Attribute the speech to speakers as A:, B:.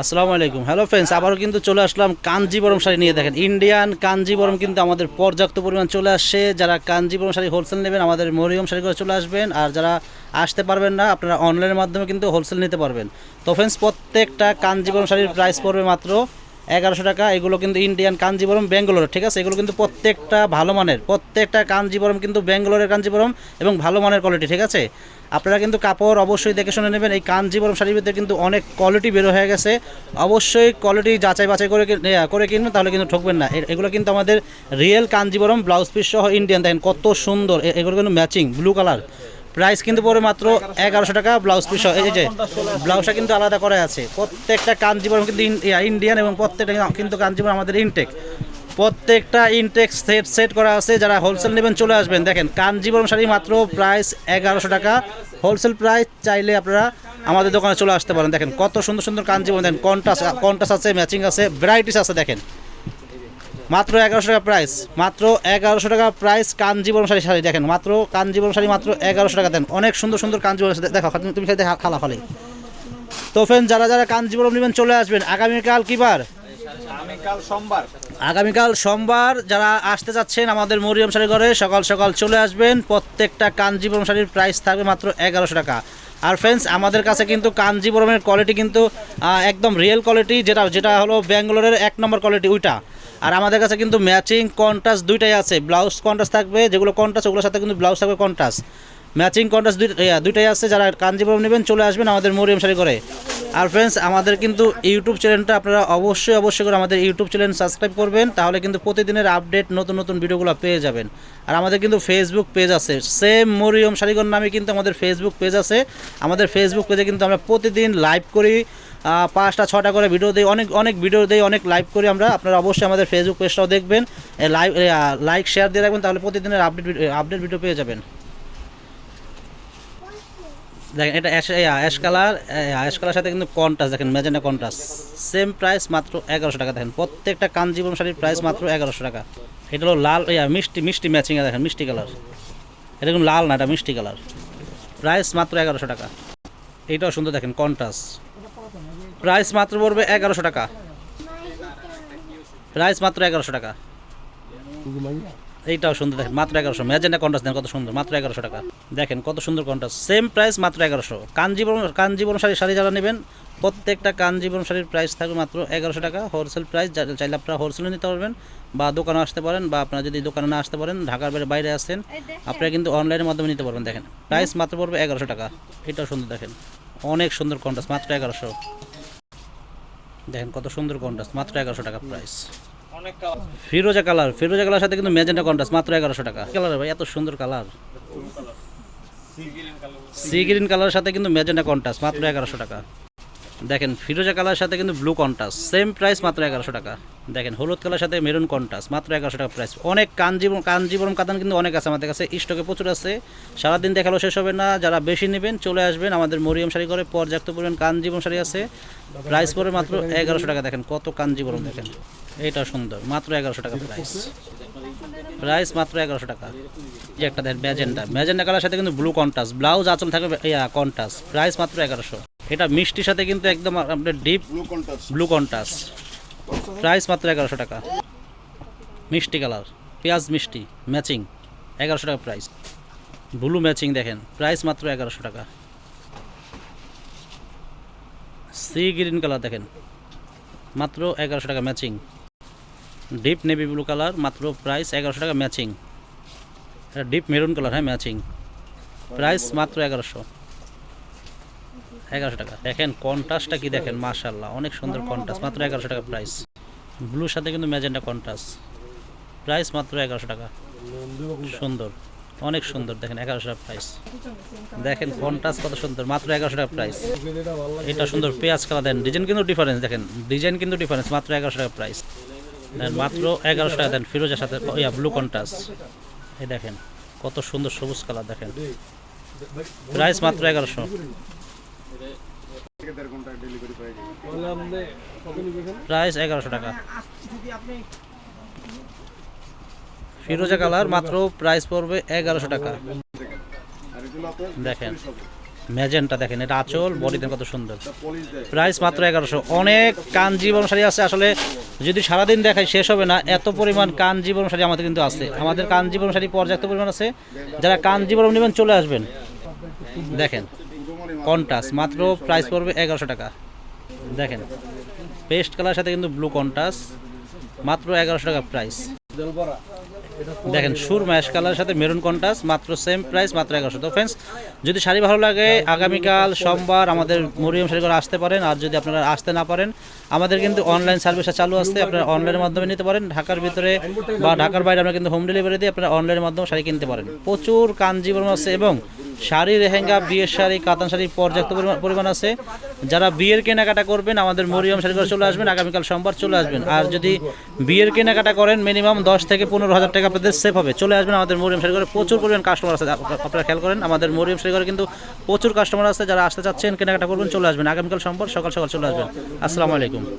A: আসসালামু আলাইকুম। Hello friends আবারও কিন্তু চলে আসলাম কাঞ্জিবরম শাড়ি নিয়ে দেখেন। ইন্ডিয়ান কাঞ্জিবরম কিন্তু আমাদের পর্যাপ্ত পরিমাণ চলে আসছে। যারা কাঞ্জিবরম শাড়ি হোলসেল নেবেন, আমাদের মরিয়ম শাড়ি করে চলে আসবেন। আর যারা আসতে পারবেন না, আপনারা অনলাইনের মাধ্যমে কিন্তু হোলসেল নিতে পারবেন। তো ফ্রেন্ডস প্রত্যেকটা কাঞ্জিবরম শাড়ির প্রাইস পড়বে মাত্র এগারোশো টাকা, এগুলো কিন্তু ইন্ডিয়ান কাঞ্জিবরম ব্যাঙ্গালোর ঠিক আছে? এগুলো কিন্তু প্রত্যেকটা ভালো মানের, প্রত্যেকটা কাঞ্জিবরম কিন্তু ব্যাঙ্গালোরের কাঞ্জিবরম এবং ভালো মানের কোয়ালিটি ঠিক আছে? আপনারা কিন্তু কাপড় অবশ্যই দেখে শুনে নেবেন, এই কাঞ্জিবরম শাড়ির ভিতরে কিন্তু অনেক কোয়ালিটি বেরো হয়ে গেছে। অবশ্যই কোয়ালিটি যাচাই বাছাই করে করে কিনবেন, তাহলে কিন্তু ঠকবেন না। এগুলো কিন্তু আমাদের রিয়েল কাঞ্জিবরম ব্লাউজ পিস সহ ইন্ডিয়ান দেখেন কত সুন্দর এগুলো কিন্তু ম্যাচিং ব্লু কালার প্রাইস কিন্তু পড়ে মাত্র এগারোশো টাকা, ব্লাউজ পিস। এই যে ব্লাউজটা কিন্তু আলাদা করা আছে। প্রত্যেকটা কাঞ্জিবরম কিন্তু ইন্ডিয়ান এবং প্রত্যেকটা কিন্তু কাঞ্জিবরম আমাদের ইনটেক প্রত্যেকটা ইনটেক সেট সেট করা আছে। যারা হোলসেল নেবেন, চলে আসবেন। দেখেন, কাঞ্জিবরম শাড়ি মাত্র প্রাইস এগারোশো টাকা। হোলসেল প্রাইস চাইলে আপনারা আমাদের দোকানে চলে আসতে পারেন। দেখেন, কত সুন্দর সুন্দর কাঞ্জিবরম। দেখেন কন্টাস কন্টাস আছে ম্যাচিং আছে ভ্যারাইটিস আছে, দেখেন। মাত্র এগারোশো টাকা প্রাইস মাত্র এগারোশো টাকা প্রাইস কাঞ্জিবরম শাড়ি শাড়ি দেখেন মাত্র কাঞ্জিবরম শাড়ি মাত্র এগারোশো টাকা দেন। অনেক সুন্দর সুন্দর কাঞ্জিবরম। দেখো তুমি- তুমি খালি খালা খালি তো ফ্রেন্ড যারা যারা কাঞ্জিবরম নেবেন চলে আসবেন। আগামীকাল কি বার?
B: আগামীকাল সোমবার।
A: আগামীকাল সোমবার যারা আসতে যাচ্ছেন আমাদের মরিয়ম শাড়ি ঘরে সকাল সকাল চলে আসবেন। প্রত্যেকটা কাঞ্জিবরম শাড়ির প্রাইস থাকবে মাত্র এগারোশো টাকা। আর ফ্রেন্ডস আমাদের কাছে কিন্তু কাঞ্জিবরমের কোয়ালিটি কিন্তু একদম রিয়েল কোয়ালিটি যেটা যেটা হলো ব্যাঙ্গালোরের এক নম্বর কোয়ালিটি ওইটা। আর আমাদের কাছে কিন্তু ম্যাচিং কন্ট্রাস্ট দুইটাই আছে। ব্লাউজ কন্ট্রাস্ট থাকবে, যেগুলো কন্ট্রাস্ট ওগুলোর সাথে কিন্তু ব্লাউজ থাকবে কন্ট্রাস্ট ম্যাচিং কন্ট্রাস্ট দুইটাই আছে, যারা কাঞ্জিবরম নেবেন, চলে আসবেন আমাদের মরিয়ম শাড়ি করে আর ফ্রেন্ডস আমাদের কিন্তু ইউটিউব চ্যানেলটা আপনারা অবশ্যই অবশ্যই করে আমাদের ইউটিউব চ্যানেল সাবস্ক্রাইব করবেন, তাহলে কিন্তু প্রতিদিনের আপডেট নতুন নতুন ভিডিওগুলো পেয়ে যাবেন। আর আমাদের কিন্তু ফেসবুক পেজ আছে। সেম মরিয়ম শাড়িগর নামে কিন্তু আমাদের ফেসবুক পেজ আছে। আমাদের ফেসবুক পেজে কিন্তু আমরা প্রতিদিন লাইভ করি। পাঁচটা, ছটা করে ভিডিও দিই, অনেক অনেক ভিডিও দিই, অনেক লাইভ করি আমরা। আপনারা অবশ্যই আমাদের ফেসবুক পেজটাও দেখবেন। লাইভ লাইক শেয়ার দিয়ে রাখবেন, তাহলে প্রতিদিনের আপডেট আপডেট ভিডিও পেয়ে যাবেন। দেখেন, এটা অ্যাশ কালার অ্যাশ কালার সাথে কিন্তু কন্ট্রাস্ট দেখেন মেজেন্টা কন্ট্রাস্ট সেম প্রাইস মাত্র এগারোশো টাকা, দেখেন, প্রত্যেকটা কাঞ্জিবরম শাড়ির প্রাইস মাত্র এগারোশো টাকা। এটা হলো লাল ইয়া মিষ্টি মিষ্টি ম্যাচিংয়ে দেখেন, মিষ্টি কালার এটা কিন্তু লাল না, এটা মিষ্টি কালার প্রাইস মাত্র এগারোশো টাকা। এইটাও সুন্দর, দেখেন কন্ট্রাস্ট প্রাইস মাত্র পড়বে এগারোশো টাকা। প্রাইস মাত্র এগারোশো টাকা। এইটাও সুন্দর দেখেন মাত্র এগারোশো। ম্যাজেন্টা কন্ট্রাস্ট দেখেন কত সুন্দর মাত্র এগারোশো টাকা। দেখেন কত সুন্দর কন্ট্রাস্ট সেম প্রাইস মাত্র এগারোশো। কাঞ্জিবরম কাঞ্জিবরম শাড়ি শাড়ি যারা নেবেন প্রত্যেকটা কাঞ্জিবরম শাড়ির প্রাইস থাকবে মাত্র এগারোশো টাকা। হোলসেল প্রাইস চাইলে আপনারা হোলসেলে নিতে পারবেন বা দোকানে আসতে পারেন বা আপনারা যদি দোকানে না আসতে পারেন ঢাকার বাইরে বাইরে আসেন আপনারা কিন্তু অনলাইনের মাধ্যমে নিতে পারবেন। দেখেন প্রাইস মাত্র পড়বে এগারোশো টাকা। এটাও সুন্দর দেখেন। অনেক সুন্দর কন্ট্রাস্ট মাত্র এগারোশো। দেখেন কত সুন্দর কন্ট্রাস্ট মাত্র এগারোশো টাকা প্রাইস ফিরোজা কালার ফিরোজা কালার সাথে কিন্তু মেজেন্টা কন্ট্রাস্ট মাত্র এগারোশো টাকা। কালার ভাই? এত সুন্দর কালার সি গ্রিন কালারের সাথে কিন্তু ম্যাজেন্টা কন্ট্রাস্ট মাত্র এগারোশো টাকা। দেখেন, ফিরোজা কালার সাথে কিন্তু ব্লু কন্টাস সেম প্রাইস মাত্র এগারোশো টাকা। দেখেন, হলুদ কালার সাথে মেরুন কন্টাস মাত্র এগারোশো টাকা প্রাইস অনেক কাঞ্জিবরম কাঞ্জিবরম কাতান কিন্তু অনেক আছে আমাদের কাছে স্টকে প্রচুর আছে। সারাদিন দেখাল শেষ হবে না, যারা বেশি নেবেন চলে আসবেন আমাদের মরিয়ম শাড়ি করে পর্যাপ্ত পরিমাণ কাঞ্জিবরম শাড়ি আছে। প্রাইস পড়ে মাত্র এগারোশো টাকা, দেখেন কত কাঞ্জিবরম, দেখেন। এটা সুন্দর, মাত্র এগারোশো টাকা প্রাইস প্রাইস মাত্র এগারোশো টাকা। যে একটা দেন ম্যাজেন্ডা ম্যাজেন্ডা কালার সাথে কিন্তু ব্লু কন্টাস ব্লাউজ আচল থাকবে কন্টাস প্রাইস মাত্র এগারোশো। এটা মিষ্টির সাথে কিন্তু একদম আপনার ডিপ ব্লু কন্টাস প্রাইস মাত্র এগারোশো টাকা। মিষ্টি কালার পেঁয়াজ মিষ্টি ম্যাচিং এগারোশো টাকা প্রাইস ব্লু ম্যাচিং দেখেন প্রাইস মাত্র এগারোশো টাকা। সি গ্রিন কালার দেখেন মাত্র এগারোশো টাকা matching deep navy blue colour মাত্র প্রাইস এগারোশো টাকা ম্যাচিং এটা ডিপ মেরুন কালার হ্যাঁ ম্যাচিং প্রাইস মাত্র এগারোশো। এগারোশো টাকা। দেখেন কন্ট্রাস্টটা কি দেখেন মাশাল্লাহ অনেক সুন্দর কন্ট্রাস্ট মাত্র এগারোশো টাকা প্রাইস ব্লুর সাথে কিন্তু ম্যাজেন্টা কন্ট্রাস্ট প্রাইস মাত্র এগারোশো টাকা। সুন্দর, অনেক সুন্দর, দেখেন এগারোশো টাকা প্রাইস দেখেন কন্ট্রাস্ট কত সুন্দর, মাত্র এগারোশো টাকা প্রাইস এটা সুন্দর, পেঁয়াজ কালার, দেন ডিজাইন কিন্তু ডিফারেন্স দেখেন ডিজাইন কিন্তু ডিফারেন্স মাত্র এগারোশো টাকা প্রাইস দেন মাত্র এগারোশো টাকা, দেন ফিরোজের সাথে ইয়া ব্লু কন্ট্রাস্ট এই দেখেন, কত সুন্দর সবুজ কালার, দেখেন। প্রাইস মাত্র এগারোশো। প্রাইস এগারোশো টাকা। ফিরোজা কালার মাত্র প্রাইস পড়বে এগারোশো টাকা। দেখেন ম্যাজেন্টা দেখেন এটা আঁচল বডিতে কত সুন্দর। প্রাইস মাত্র এগারোশো। অনেক কাঞ্জিবরম শাড়ি আছে আসলে যদি সারাদিন দেখাই শেষ হবে না এত পরিমাণ কাঞ্জিবরম শাড়ি আমাদের কিন্তু আছে। আমাদের কাঞ্জিবরম শাড়ি পর্যাপ্ত পরিমাণ আছে। যারা কাঞ্জিবরম নেবেন চলে আসবেন। দেখেন কন্টাস মাত্র প্রাইস পড়বে এগারোশো টাকা। দেখেন পেস্ট কালার সাথে কিন্তু ব্লু কন্টাস মাত্র এগারোশো টাকা প্রাইস দেখেন, সুর ম্যাশ কালারের সাথে মেরুন কন্টাস মাত্র সেম প্রাইস মাত্র এগারোশো। তো ফ্রেন্ডস যদি শাড়ি ভালো লাগে, আগামীকাল সোমবার আমাদের মরিয়ম শাড়ি করে আসতে পারেন, আর যদি আপনারা আসতে না পারেন, আমাদের কিন্তু অনলাইন সার্ভিসটা চালু আছে, আপনারা অনলাইনের মাধ্যমে নিতে পারেন, ঢাকার ভিতরে বা ঢাকার বাইরে আমরা কিন্তু হোম ডেলিভারি দিয়ে আপনারা অনলাইনের মাধ্যমে শাড়ি কিনতে পারেন। প্রচুর কাঞ্জিবরম আছে এবং শাড়ি লেহেঙ্গা, বিয়ের শাড়ি, কাতান শাড়ি পর্যাপ্ত পরিমাণ- আছে। যারা বিয়ের কেনাকাটা করবেন, আমাদের মরিয়ম শাড়ি করে চলে আসবেন, আগামীকাল সোমবার চলে আসবেন। আর যদি বিয়ের কেনাকাটা করেন, মিনিমাম দশ থেকে পনেরো হাজার টাকা আপনাদের সেভ হবে। চলে আসবেন আমাদের মরিয়ম শাড়ি করে প্রচুর পরিমাণ কাস্টমার আছে, আপনারা খেয়াল করেন, আমাদের মরিয়ম শাড়ি কিন্তু প্রচুর কাস্টমার আছে। যারা আসতে চাচ্ছেন, কেনাকাটা করবেন, চলে আসবেন। আগামীকাল সোমবার সকাল সকাল চলে আসবেন। আসসালামু আলাইকুম।